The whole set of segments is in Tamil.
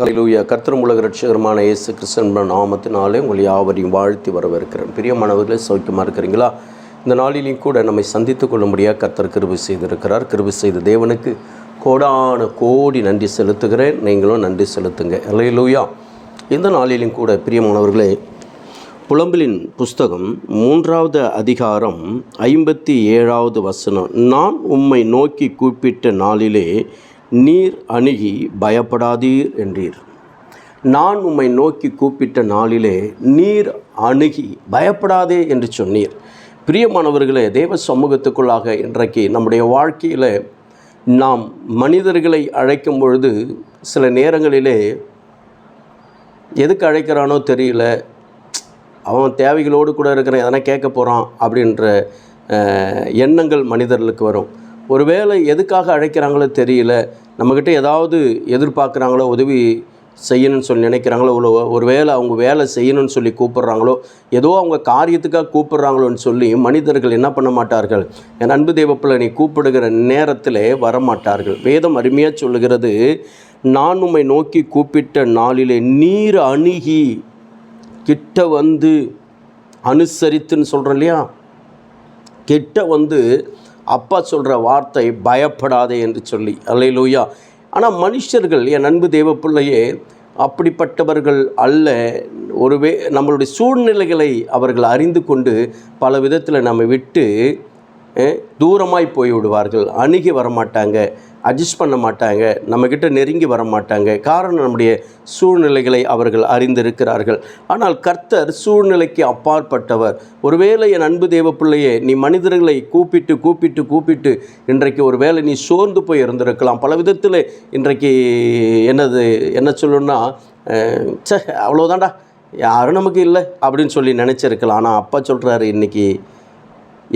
அலையிலூயா கர்த்தரும் உலக ரட்சகரமான இயேசு கிறிஸ்தன் நாமத்தினாலே உங்களை யாவரையும் வாழ்த்தி வரவேற்கிறேன். பிரியமானவர்களே சௌக்கியமாக இருக்கிறீங்களா? இந்த நாளிலையும் கூட நம்மை சந்தித்து கொள்ளும்படியாக கர்த்தர் கிருபி செய்திருக்கிறார். கிருபி செய்த தேவனுக்கு கோடான கோடி நன்றி செலுத்துகிறேன். நீங்களும் நன்றி செலுத்துங்க. அலையிலூயா இந்த நாளிலும் கூட பிரியமானவர்களே புலம்பலின் புஸ்தகம் மூன்றாவது அதிகாரம் ஐம்பத்தி ஏழாவது வசனம். நான் உம்மை நோக்கி கூப்பிட்ட நாளிலே நீர் அணுகி பயப்படாதீர் என்றீர். நான் உம்மை நோக்கி கூப்பிட்ட நாளிலே நீர் அணுகி பயப்படாதே என்று சொன்னீர். பிரியமானவர்களே தேவ சமூகத்துக்குள்ளாக இன்றைக்கு நம்முடைய வாழ்க்கையில் நாம் மனிதர்களை அழைக்கும் பொழுது சில நேரங்களிலே எதுக்கு அழைக்கிறானோ தெரியல. அவன் தேவைகளோடு கூட இருக்கிற எதனா கேட்க போகிறான் அப்படின்ற எண்ணங்கள் மனிதர்களுக்கு வரும். ஒருவேளை எதுக்காக அழைக்கிறாங்களோ தெரியல நம்மக்கிட்ட ஏதாவது எதிர்பார்க்குறாங்களோ உதவி செய்யணும்னு சொல்லி நினைக்கிறாங்களோ ஒரு ஒருவேளை அவங்க வேலை செய்யணும்னு சொல்லி கூப்பிட்றாங்களோ ஏதோ அவங்க காரியத்துக்காக கூப்பிட்றாங்களோன்னு சொல்லி மனிதர்கள் என்ன பண்ண மாட்டார்கள்? என் அன்பு தெய்வப்பிள்ளை நீ கூப்பிடுகிற நேரத்தில் வரமாட்டார்கள். வேதம் அருமையாக சொல்லுகிறது நான் உம்மை நோக்கி கூப்பிட்ட நாளிலே நீர் அணுகி கிட்ட வந்து அனுசரித்துன்னு சொல்கிறோம் இல்லையா? கிட்ட வந்து அப்பா சொல்கிற வார்த்தை பயப்படாதே என்று சொல்லி. அல்லையிலூயா ஆனால் மனுஷர்கள் என் அன்பு தேவ பிள்ளையே அப்படிப்பட்டவர்கள் அல்ல. ஒருவே நம்மளுடைய சூழ்நிலைகளை அவர்கள் அறிந்து கொண்டு பல விதத்தில் நம்ம விட்டு தூரமாய் போய் விடுவார்கள் அணுகி வரமாட்டாங்க. அட்ஜஸ்ட் பண்ண மாட்டாங்க நம்மக்கிட்ட நெருங்கி வர மாட்டாங்க. காரணம் நம்முடைய சூழ்நிலைகளை அவர்கள் அறிந்திருக்கிறார்கள். ஆனால் கர்த்தர் சூழ்நிலைக்கு அப்பாற்பட்டவர். ஒருவேளை என் அன்பு தேவ பிள்ளையே நீ மனிதர்களை கூப்பிட்டு கூப்பிட்டு கூப்பிட்டு இன்றைக்கு ஒரு வேளை நீ சோர்ந்து போய் இருந்திருக்கலாம். பல விதத்தில் இன்றைக்கு என்னது என்ன சொல்லணும்னா சே அவ்வளோதான்டா யாரும் நமக்கு இல்லை அப்படின்னு சொல்லி நினச்சிருக்கலாம். ஆனால் அப்பா சொல்கிறாரு இன்றைக்கி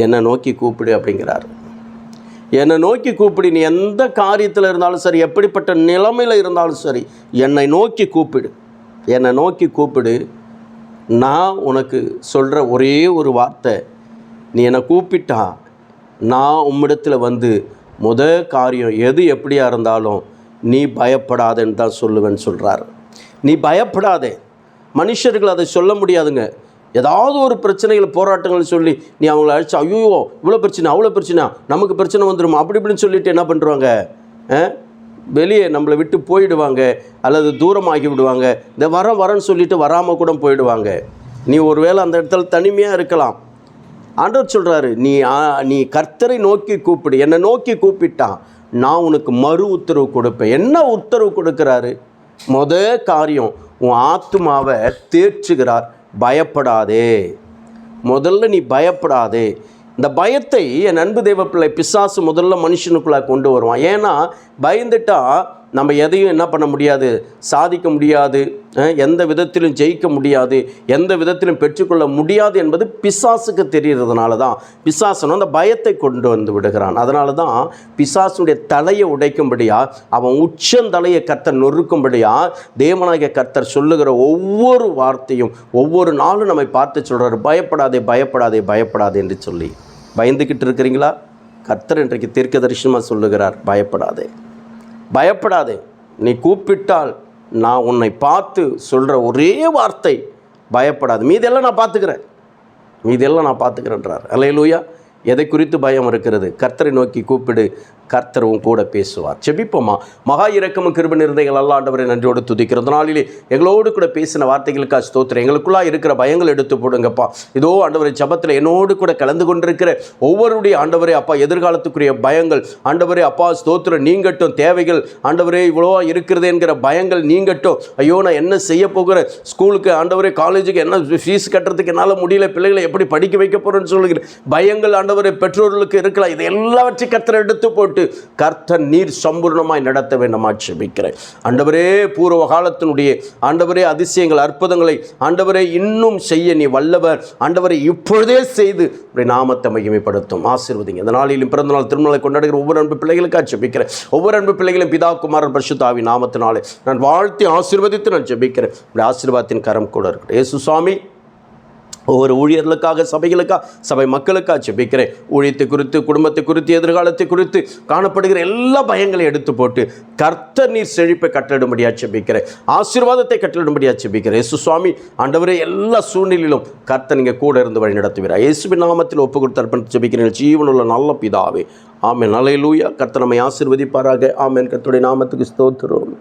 என்னை நோக்கி கூப்பிடு அப்படிங்கிறாரு. என்னை நோக்கி கூப்பிடு நீ எந்த காரியத்தில் இருந்தாலும் சரி எப்படிப்பட்ட நிலைமையில் இருந்தாலும் சரி என்னை நோக்கி கூப்பிடு. என்னை நோக்கி கூப்பிடு நான் உனக்கு சொல்கிற ஒரே ஒரு வார்த்தை நீ என்னை கூப்பிட்டா நான் உம்மிடத்தில் வந்து முத காரியம் எது எப்படியா இருந்தாலும் நீ பயப்படாதேன்னு தான் சொல்லுவேன்னு சொல்கிறார் நீ பயப்படாதே. மனுஷர்கள் அதை சொல்ல முடியாதுங்க. ஏதாவது ஒரு பிரச்சனைகள் போராட்டங்கள் சொல்லி நீ அவங்கள அழைச்சி ஐயோ இவ்வளோ பிரச்சனை அவ்வளோ பிரச்சனை நமக்கு பிரச்சனை வந்துருமா? அப்படி இப்படின்னு சொல்லிட்டு என்ன பண்ணுறாங்க வெளியே நம்மளை விட்டு போயிடுவாங்க அல்லது தூரமாகி விடுவாங்க. இந்த வர வரேன்னு சொல்லிட்டு வராமல் கூட போயிடுவாங்க. நீ ஒருவேளை அந்த இடத்துல தனிமையாக இருக்கலாம். ஆண்டவர் சொல்கிறாரு நீ நீ கர்த்தரை நோக்கி கூப்பிடு. என்னை நோக்கி கூப்பிட்டான் நான் உனக்கு மறு உத்தரவு கொடுப்பேன். என்ன உத்தரவு கொடுக்குறாரு? முத காரியம் உன் ஆத்துமாவை தேற்றுகிறார். பயப்படாதே. முதல்ல நீ பயப்படாதே. இந்த பயத்தை என் அன்பு தெய்வப்பிள்ளை பிசாசு முதல்ல மனுஷனுக்குள்ளே கொண்டு வருவான். ஏன்னா பயந்துட்டால் நம்ம எதையும் என்ன பண்ண முடியாது? சாதிக்க முடியாது. எந்த விதத்திலும் ஜெயிக்க முடியாது. எந்த விதத்திலும் பெற்றுக்கொள்ள முடியாது என்பது பிசாசுக்கு தெரிகிறதுனால தான் பிசாசனும் அந்த பயத்தை கொண்டு வந்து விடுகிறான். அதனால தான் பிசாசுடைய தலையை உடைக்கும்படியா அவன் உச்சந்தலையை கர்த்தர் நொறுக்கும்படியா தேவநாயக கர்த்தர் சொல்லுகிற ஒவ்வொரு வார்த்தையும் ஒவ்வொரு நாளும் நம்மை பார்த்து சொல்கிறார் பயப்படாதே பயப்படாதே பயப்படாதே என்று சொல்லி. பயந்துக்கிட்டு இருக்கிறீங்களா? கர்த்தர் இன்றைக்கு தீர்க்க தரிசனமாக சொல்லுகிறார் பயப்படாதே. பயப்படாதே. நீ கூப்பிட்டால் நான் உன்னை பார்த்து சொல்கிற ஒரே வார்த்தை பயப்படாது. மீதெல்லாம் நான் பார்த்துக்கிறேன். மீதெல்லாம் நான் பார்த்துக்கிறேன்றார். அலையலூயா எதை குறித்து பயம் இருக்கிறது? கர்த்தரை நோக்கி கூப்பிடு. கர்த்தர் கூட பேசுவார். செபிப்போமா மகா இரக்கமும் கிருப நிறந்தைகள் அல்லாண்டவரை நன்றியோடு துதிக்கிறது நாளிலே எங்களோடு கூட பேசின வார்த்தைகளுக்காக ஸ்தோத்திரம். எங்களுக்குள்ளாக இருக்கிற பயங்கள் எடுத்து போடுங்கப்பா. இதோ ஆண்டவரை ஜபத்தில் என்னோடு கூட கலந்து கொண்டிருக்கிற ஒவ்வொருடைய ஆண்டவரே அப்பா எதிர்காலத்துக்குரிய பயங்கள். ஆண்டவரே அப்பா ஸ்தோத்திரம் நீங்கட்டும் தேவைகள். ஆண்டவரே இவ்வளோ இருக்கிறது என்கிற பயங்கள் நீங்கட்டும். ஐயோ நான் என்ன செய்ய போகிறேன்? ஸ்கூலுக்கு ஆண்டவரே காலேஜுக்கு என்ன ஃபீஸ் கட்டுறதுக்கு என்னால் முடியல? பிள்ளைகளை எப்படி படிக்க வைக்க போகிறேன்னு சொல்லுகிறேன் பயங்கள் ஆண்டவரே பெற்றோர்களுக்கு இருக்கலாம். இது எல்லாவற்றையும் கர்த்தர் எடுத்து போட்டு கர்த்தர் நீர் சம்பூர்ணமாய் நடத்த வேண்டும் ஆட்சேபிக்கிறேன் ஆண்டவரே பூர்வ காலத்தினுடைய ஆண்டவரே அதிசயங்கள் அற்புதங்களை ஆண்டவரே இன்னும் செய்ய நீ வல்லவர். ஆண்டவரை இப்பொழுதே செய்து உடைய நாமத்தை மகிமைப்படுத்தும். ஆசீர்வதிங்க. இந்த நாளிலும் பிறந்த நாள் திருமணங்களை கொண்டாடுகிற ஒவ்வொரு அன்பு பிள்ளைகளுக்கு ஆட்சேபிக்கிறேன் ஒவ்வொரு அன்பு பிள்ளைகளும் பிதா குமாரன் பரிசுத்தாவி நாமத்தினாலே நான் வாழ்த்தி ஆசீர்வதித்து நான் ஜெபிக்கிறேன். அப்படி ஆசீர்வாதத்தின் கரம் கூட இருக்கட்டும். ஏசு சுவாமி ஒவ்வொரு ஊழியர்களுக்காக சபைகளுக்காக சபை மக்களுக்காக ஜெபிக்கிறேன். ஊழியத்தை குறித்து குடும்பத்தை குறித்து எதிர்காலத்தை குறித்து காணப்படுகிற எல்லா பயங்களையும் எடுத்து போட்டு கர்த்தர் நீர் செழிப்பை கட்டளிடும்படியாக ஜெபிக்கிறேன். ஆசீர்வாதத்தை கட்டளிடும்படியாக ஜெபிக்கிறேன். இயேசு சுவாமி ஆண்டவரே எல்லா சூழ்நிலையிலும் கர்த்த நீங்கள் கூட இருந்து வழி நடத்துவீரா. இயேசுவின் நாமத்தில் ஒப்பு கொடுத்து அர்ப்பணித்து ஜெபிக்கிறேன். ஜீவனுள்ள நல்ல பிதாவே. ஆமென். அலையிலூயா கர்த்த நம்மை ஆசீர்வதிப்பாராக. ஆமேன். கர்த்தருடைய நாமத்துக்கு ஸ்தோத்திரம்.